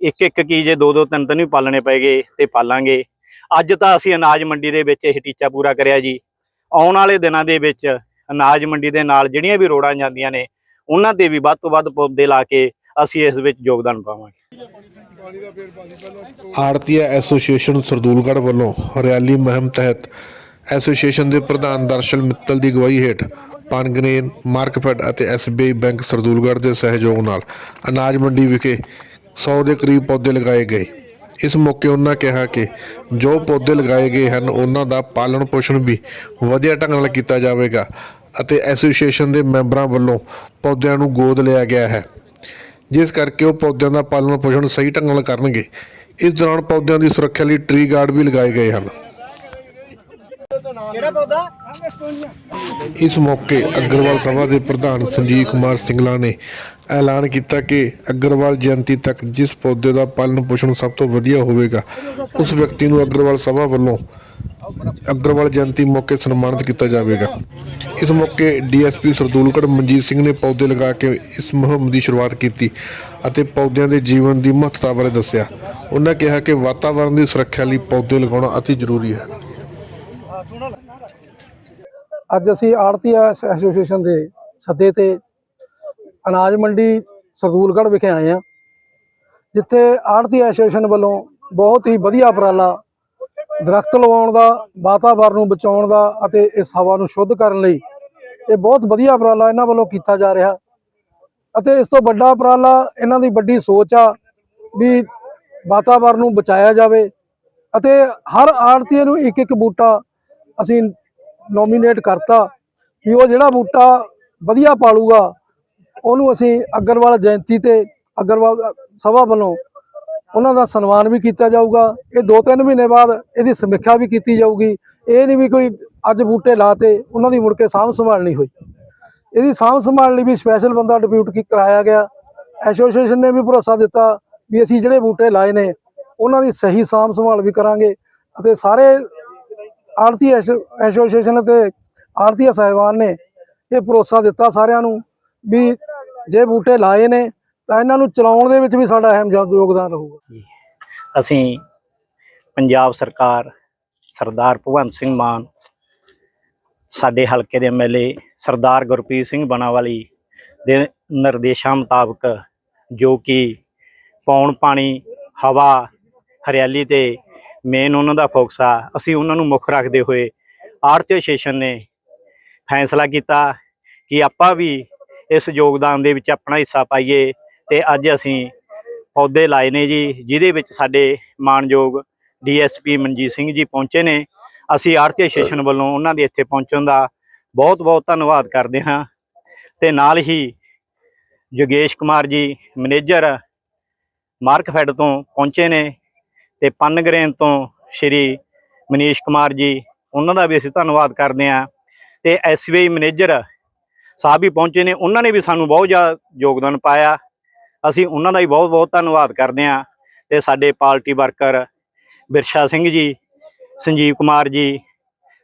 ਇੱਕ ਇੱਕ ਕੀ ਜੇ ਦੋ ਦੋ ਤਿੰਨ ਤਿੰਨ ਵੀ ਪਾਲਣੇ ਪੈਗੇ ਤੇ ਪਾਲਾਂਗੇ। ਅੱਜ ਤਾਂ ਅਸੀਂ ਅਨਾਜ ਮੰਡੀ ਦੇ ਵਿੱਚ ਇਹ ਟੀਚਾ ਪੂਰਾ ਕਰਿਆ ਜੀ। ਆਉਣ ਵਾਲੇ ਦਿਨਾਂ ਦੇ ਵਿੱਚ ਅਨਾਜ ਮੰਡੀ ਦੇ ਨਾਲ ਜਿਹੜੀਆਂ ਵੀ ਰੋੜਾਂ ਜਾਂਦੀਆਂ ਨੇ, ਉਹਨਾਂ ਤੇ ਵੀ ਵੱਧ ਤੋਂ ਵੱਧ ਪੌਦੇ ਲਾ ਕੇ ਅਸੀਂ ਇਸ ਵਿੱਚ ਯੋਗਦਾਨ ਪਾਵਾਂਗੇ। ਆੜਤੀਆ ਐਸੋਸੀਏਸ਼ਨ ਸਰਦੂਲਗੜ੍ਹ ਵੱਲੋਂ ਹਰਿਆਲੀ ਮੁਹਿੰਮ ਤਹਿਤ ਐਸੋਸੀਏਸ਼ਨ ਦੇ ਪ੍ਰਧਾਨ ਦਰਸ਼ਲ ਮਿੱਤਲ ਦੀ ਅਗਵਾਈ ਹੇਠ ਪਨਗਨੇਨ ਮਾਰਕਫੈਡ ਅਤੇ ਐਸਬੀਆਈ ਬੈਂਕ ਸਰਦੂਲਗੜ੍ਹ ਦੇ ਸਹਿਯੋਗ ਨਾਲ ਅਨਾਜ ਮੰਡੀ ਵਿਖੇ 100 ਦੇ ਕਰੀਬ ਪੌਦੇ ਲਗਾਏ ਗਏ। ਇਸ ਮੌਕੇ ਉਹਨਾਂ ਕਿਹਾ ਕਿ ਜੋ ਪੌਦੇ ਲਗਾਏ ਗਏ ਹਨ ਉਹਨਾਂ ਦਾ ਪਾਲਣ ਪੋਸ਼ਣ ਵੀ ਵਧੀਆ ਢੰਗ ਨਾਲ ਕੀਤਾ ਜਾਵੇਗਾ ਅਤੇ ਐਸੋਸੀਏਸ਼ਨ ਦੇ ਮੈਂਬਰਾਂ ਵੱਲੋਂ ਪੌਦਿਆਂ ਨੂੰ ਗੋਦ ਲਿਆ ਗਿਆ ਹੈ। ਜਿਸ ਕਰਕੇ ਉਹ ਪੌਦਿਆਂ ਦਾ ਪਾਲਣ ਪੋਸ਼ਣ ਸਹੀ ਢੰਗ ਨਾਲ ਕਰਨਗੇ। ਇਸ ਦੌਰਾਨ ਪੌਦਿਆਂ ਦੀ ਸੁਰੱਖਿਆ ਲਈ ਟਰੀ ਗਾਰਡ ਵੀ ਲਗਾਏ ਗਏ ਹਨ। ਇਸ ਮੌਕੇ ਅਗਰਵਾਲ ਸਭਾ ਦੇ ਪ੍ਰਧਾਨ ਸੰਜੀਵ ਕੁਮਾਰ ਸਿੰਗਲਾ ਨੇ ਐਲਾਨ ਕੀਤਾ ਕਿ ਅਗਰਵਾਲ ਜਯੰਤੀ ਤੱਕ ਜਿਸ ਪੌਦੇ ਦਾ ਪਾਲਣ ਪੋਸ਼ਣ ਸਭ ਤੋਂ ਵਧੀਆ ਹੋਵੇਗਾ, ਉਸ ਵਿਅਕਤੀ ਨੂੰ ਅਗਰਵਾਲ ਸਭਾ ਵੱਲੋਂ ਅਗਰਵਾਲ ਜਯੰਤੀ ਮੌਕੇ ਸਨਮਾਨਿਤ ਕੀਤਾ ਜਾਵੇਗਾ। ਇਸ ਮੌਕੇ ਡੀਐਸਪੀ ਸਰਦੂਲਗੜ੍ਹ ਮਨਜੀਤ ਸਿੰਘ ਨੇ ਪੌਦੇ ਲਗਾ ਕੇ ਇਸ ਮੁਹਿੰਮ ਦੀ ਸ਼ੁਰੂਆਤ ਕੀਤੀ ਅਤੇ ਪੌਦਿਆਂ ਦੇ ਜੀਵਨ ਦੀ ਮਹੱਤਤਾ ਬਾਰੇ ਦੱਸਿਆ। ਉਹਨਾਂ ਕਿਹਾ ਕਿ ਵਾਤਾਵਰਣ ਦੀ ਸੁਰੱਖਿਆ ਲਈ ਪੌਦੇ ਲਗਾਉਣਾ ਅਤੀ ਜ਼ਰੂਰੀ ਹੈ। ਅੱਜ ਅਸੀਂ ਆੜਤੀ ਐਸੋਸੀਏਸ਼ਨ ਦੇ ਸੱਦੇ ਤੇ ਅਨਾਜ ਮੰਡੀ ਸਰਦੂਲਗੜ੍ਹ ਵਿਖੇ ਆਏ ਹਾਂ, ਜਿੱਥੇ ਆੜਤੀ ਐਸੋਸੀਏਸ਼ਨ ਵੱਲੋਂ ਬਹੁਤ ਹੀ ਵਧੀਆ ਉਪਰਾਲਾ ਦਰਖਤ ਲਵਾਉਣ ਦਾ ਵਾਤਾਵਰਣ ਨੂੰ ਬਚਾਉਣ ਦਾ ਅਤੇ ਇਸ ਹਵਾ ਨੂੰ ਸ਼ੁੱਧ ਕਰਨ ਲਈ ਇਹ ਬਹੁਤ ਵਧੀਆ ਉਪਰਾਲਾ ਇਹਨਾਂ ਵੱਲੋਂ ਕੀਤਾ ਜਾ ਰਿਹਾ ਅਤੇ ਇਸ ਤੋਂ ਵੱਡਾ ਉਪਰਾਲਾ ਇਹਨਾਂ ਦੀ ਵੱਡੀ ਸੋਚ ਆ ਵੀ ਵਾਤਾਵਰਣ ਨੂੰ ਬਚਾਇਆ ਜਾਵੇ ਅਤੇ ਹਰ ਆੜਤੀ ਨੂੰ ਇੱਕ ਇੱਕ ਬੂਟਾ ਅਸੀਂ ਨੋਮੀਨੇਟ ਕਰਤਾ ਵੀ ਉਹ ਜਿਹੜਾ ਬੂਟਾ ਵਧੀਆ ਪਾਲੂਗਾ ਉਹਨੂੰ ਅਸੀਂ ਅਗਰਵਾਲ ਜਯੰਤੀ ਤੇ ਅਗਰਵਾਲ ਸਭਾ ਵੱਲੋਂ ਉਹਨਾਂ ਦਾ ਸਨਮਾਨ ਵੀ ਕੀਤਾ ਜਾਊਗਾ। ਇਹ ਦੋ ਤਿੰਨ ਮਹੀਨੇ ਬਾਅਦ ਇਹਦੀ ਸਮੀਖਿਆ ਵੀ ਕੀਤੀ ਜਾਊਗੀ। ਇਹ ਨਹੀਂ ਵੀ ਕੋਈ ਅੱਜ ਬੂਟੇ ਲਾਤੇ ਉਹਨਾਂ ਦੀ ਮੁੜ ਕੇ ਸਾਂਭ ਸੰਭਾਲ ਨਹੀਂ ਹੋਈ। ਇਹਦੀ ਸਾਂਭ ਸੰਭਾਲ ਲਈ ਵੀ ਸਪੈਸ਼ਲ ਬੰਦਾ ਡਿਪਿਊਟ ਕੀ ਕਰਾਇਆ ਗਿਆ। ਐਸੋਸੀਏਸ਼ਨ ਨੇ ਵੀ ਭਰੋਸਾ ਦਿੱਤਾ ਵੀ ਅਸੀਂ ਜਿਹੜੇ ਬੂਟੇ ਲਾਏ ਨੇ, ਉਹਨਾਂ ਦੀ ਸਹੀ ਸਾਂਭ ਸੰਭਾਲ ਵੀ ਕਰਾਂਗੇ ਅਤੇ ਸਾਰੇ ਆੜਤੀ ਐਸੋਸੀਏਸ਼ਨ ਅਤੇ ਆੜਤੀ ਸਾਹਿਬਾਨ ਨੇ ਇਹ ਭਰੋਸਾ ਦਿੱਤਾ ਸਾਰਿਆਂ ਨੂੰ ਵੀ ਜੇ ਬੂਟੇ ਲਾਏ ਨੇ, ਤਾਂ ਇਹਨਾਂ ਨੂੰ ਚਲਾਉਣ ਦੇ ਵਿੱਚ ਵੀ ਸਾਡਾ ਅਹਿਮ ਯੋਗਦਾਨ ਰਹੂਗਾ। ਅਸੀਂ ਪੰਜਾਬ ਸਰਕਾਰ, ਸਰਦਾਰ ਭਗਵੰਤ ਸਿੰਘ ਮਾਨ, ਸਾਡੇ ਹਲਕੇ ਦੇ ਐਮਐਲਏ ਸਰਦਾਰ ਗੁਰਪ੍ਰੀਤ ਸਿੰਘ ਬਣਾਵਾਲੀ ਦੇ ਨਿਰਦੇਸ਼ਾਂ ਮੁਤਾਬਕ ਜੋ ਕਿ ਪੌਣ ਪਾਣੀ, ਹਵਾ, ਹਰਿਆਲੀ ਤੇ ਮੇਨ ਉਹਨਾਂ ਦਾ ਫੋਕਸ ਆ, ਅਸੀਂ ਉਹਨਾਂ ਨੂੰ ਮੁੱਖ ਰੱਖਦੇ ਹੋਏ ਆੜਤੀ ਐਸੋਸੀਏਸ਼ਨ ਨੇ ਫੈਸਲਾ ਕੀਤਾ ਕਿ ਆਪਾਂ ਵੀ ਇਸ ਯੋਗਦਾਨ ਦੇ ਵਿੱਚ ਆਪਣਾ ਹਿੱਸਾ ਪਾਈਏ ਤੇ ਅੱਜ ਅਸੀਂ ਪੌਦੇ ਲਾਏ ਨੇ ਜੀ, ਜਿਹਦੇ ਵਿੱਚ ਸਾਡੇ ਮਾਨਯੋਗ ਡੀਐਸਪੀ ਮਨਜੀਤ ਸਿੰਘ ਜੀ ਪਹੁੰਚੇ ਨੇ। ਅਸੀਂ ਆੜਤੀ ਐਸੋਸੀਏਸ਼ਨ ਵੱਲੋਂ ਉਹਨਾਂ ਦੇ ਇੱਥੇ ਪਹੁੰਚਣ ਦਾ ਬਹੁਤ ਬਹੁਤ ਧੰਨਵਾਦ ਕਰਦੇ ਹਾਂ। ਤੇ ਨਾਲ ਹੀ ਯੋਗੇਸ਼ ਕੁਮਾਰ ਜੀ, ਮੈਨੇਜਰ ਮਾਰਕਫੈਡ ਤੋਂ ਪਹੁੰਚੇ ਨੇ ਤੇ ਪਨਗਰੇਨ ਤੋਂ ਸ਼੍ਰੀ ਮਨੀਸ਼ ਕੁਮਾਰ ਜੀ, ਉਹਨਾਂ ਦਾ ਵੀ ਅਸੀਂ ਧੰਨਵਾਦ ਕਰਦੇ ਹਾਂ। ਤੇ ਐਸਬੀਆਈ ਮੈਨੇਜਰ ਸਾਹਿਬ ਵੀ ਪਹੁੰਚੇ ਨੇ, ਉਹਨਾਂ ਨੇ ਵੀ ਸਾਨੂੰ ਬਹੁਤ ਜ਼ਿਆਦਾ ਯੋਗਦਾਨ ਪਾਇਆ। ਅਸੀਂ ਉਹਨਾਂ ਦਾ ਵੀ ਬਹੁਤ ਬਹੁਤ ਧੰਨਵਾਦ ਕਰਦੇ ਹਾਂ ਤੇ ਸਾਡੇ ਪਾਰਟੀ ਵਰਕਰ ਬਿਰਸ਼ਾ ਸਿੰਘ ਜੀ, ਸੰਜੀਵ ਕੁਮਾਰ ਜੀ,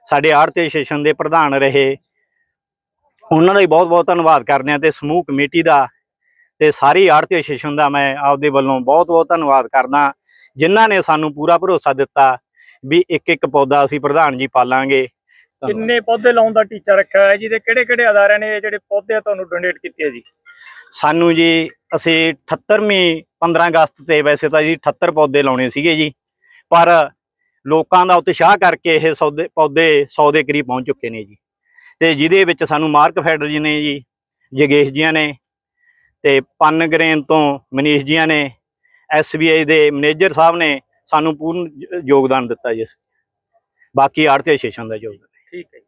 ਸਾਡੇ ਆੜਤੀ ਸੈਸ਼ਨ ਦੇ ਪ੍ਰਧਾਨ ਰਹੇ। ਉਹਨਾਂ ਦਾ ਵੀ ਬਹੁਤ ਬਹੁਤ ਧੰਨਵਾਦ ਕਰਦੇ ਹਾਂ ਤੇ ਸਮੂਹ ਕਮੇਟੀ ਦਾ ਤੇ ਸਾਰੀ ਆੜਤੀ ਸੈਸ਼ਨ ਦਾ ਮੈਂ ਆਪਦੇ ਵੱਲੋਂ ਬਹੁਤ ਬਹੁਤ ਧੰਨਵਾਦ ਕਰਦਾ ਜਿਨ੍ਹਾਂ ਨੇ ਸਾਨੂੰ ਪੂਰਾ ਭਰੋਸਾ ਦਿੱਤਾ ਵੀ ਇੱਕ ਇੱਕ ਪੌਦਾ ਅਸੀਂ ਪ੍ਰਧਾਨ ਜੀ ਪਾਲਾਂਗੇ। ਕਿੰਨੇ ਪੌਦੇ ਲਾਉਣ ਦਾ ਟੀਚਾ ਰੱਖਿਆ ਹੋਇਆ ਜੀ ਤੇ ਕਿਹੜੇ ਕਿਹੜੇ ਅਦਾਰਿਆਂ ਨੇ ਇਹ ਜਿਹੜੇ ਪੌਦੇ ਤੁਹਾਨੂੰ ਡੋਨੇਟ ਕੀਤੇ ਆ ਜੀ? ਸਾਨੂੰ ਜੀ ਅਸੀਂ 78ਵੀਂ 15 ਅਗਸਤ ਤੇ ਵੈਸੇ ਤਾਂ ਜੀ 78 ਪੌਦੇ ਲਾਉਣੇ ਸੀਗੇ ਜੀ ਪਰ ਲੋਕਾਂ ਦਾ ਉਤਸ਼ਾਹ ਕਰਕੇ ਇਹ ਸੌਦੇ ਪੌਦੇ 100 ਦੇ ਕਰੀਬ ਪਹੁੰਚ ਚੁੱਕੇ ਨੇ ਜੀ। ਤੇ ਜਿਹਦੇ ਵਿੱਚ ਸਾਨੂੰ ਮਾਰਕ ਫੈਡਰ ਜੀ ਨੇ ਜੀ ਜਗੇਸ਼ ਜੀਆਂ ਨੇ ਤੇ ਪਨਗਰੇਨ ਤੋਂ ਮਨੀਸ਼ ਜੀਆਂ ਨੇ ਐਸਬੀਆਈ ਦੇ ਮੈਨੇਜਰ ਸਾਹਿਬ ਨੇ ਸਾਨੂੰ ਪੂਰਨ ਯੋਗਦਾਨ ਦਿੱਤਾ ਜੀ ਬਾਕੀ ਆੜਤੀ ਸੈਸ਼ਨ ਦਾ ਯੋਗਦਾਨ। ਠੀਕ ਹੈ ਜੀ